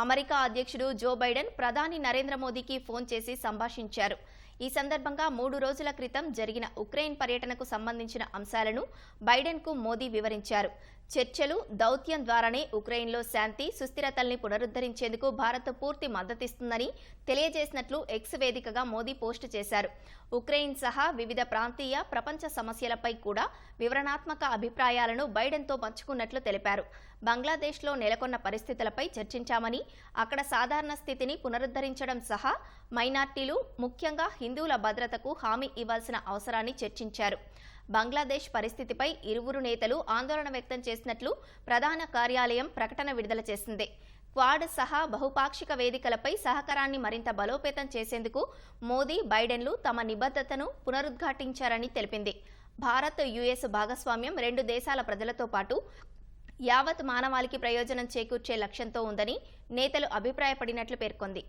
America అధ్యక్షుడు Joe Biden ప్రధాని నరేంద్ర మోదీకి ఫోన్ చేసి సంభాషించారు. ఈ సందర్భంగా మూడు రోజుల క్రితం జరిగిన ఉక్రెయిన్ పర్యటనకు సంబంధించిన అంశాలను బైడెన్కు మోదీ వివరించారు. చర్చలు దౌత్యం ద్వారానే ఉక్రెయిన్లో శాంతి సుస్థిరతల్ని పునరుద్ధరించేందుకు భారత్ పూర్తి మద్దతిస్తుందని తెలియజేసినట్లు ఎక్స్ వేదికగా మోదీ పోస్టు చేశారు. ఉక్రెయిన్ సహా వివిధ ప్రాంతీయ ప్రపంచ సమస్యలపై కూడా వివరణాత్మక అభిప్రాయాలను బైడెన్తో పంచుకున్నట్లు తెలిపారు. బంగ్లాదేశ్లో నెలకొన్న పరిస్థితులపై చర్చించామని అక్కడ సాధారణ స్థితిని పునరుద్ధరించడం సహా మైనార్టీలు ముఖ్యంగా హిందువుల భద్రతకు హామీ ఇవ్వాల్సిన అవసరాన్ని చర్చించారు. బంగ్లాదేశ్ పరిస్థితిపై ఇరువురు నేతలు ఆందోళన వ్యక్తం చేసినట్లు ప్రధాన కార్యాలయం ప్రకటన విడుదల చేసింది. క్వాడ్ సహా బహుపాక్షిక వేదికలపై సహకారాన్ని మరింత బలోపేతం చేసేందుకు మోదీ బైడెన్లు తమ నిబద్ధతను పునరుద్ఘాటించారని తెలిపింది. భారత్ యుఎస్ భాగస్వామ్యం రెండు దేశాల ప్రజలతో పాటు యావత్ మానవాళికి ప్రయోజనం చేకూర్చే లక్ష్యంతో ఉందని నేతలు అభిప్రాయపడినట్లు పేర్కొంది.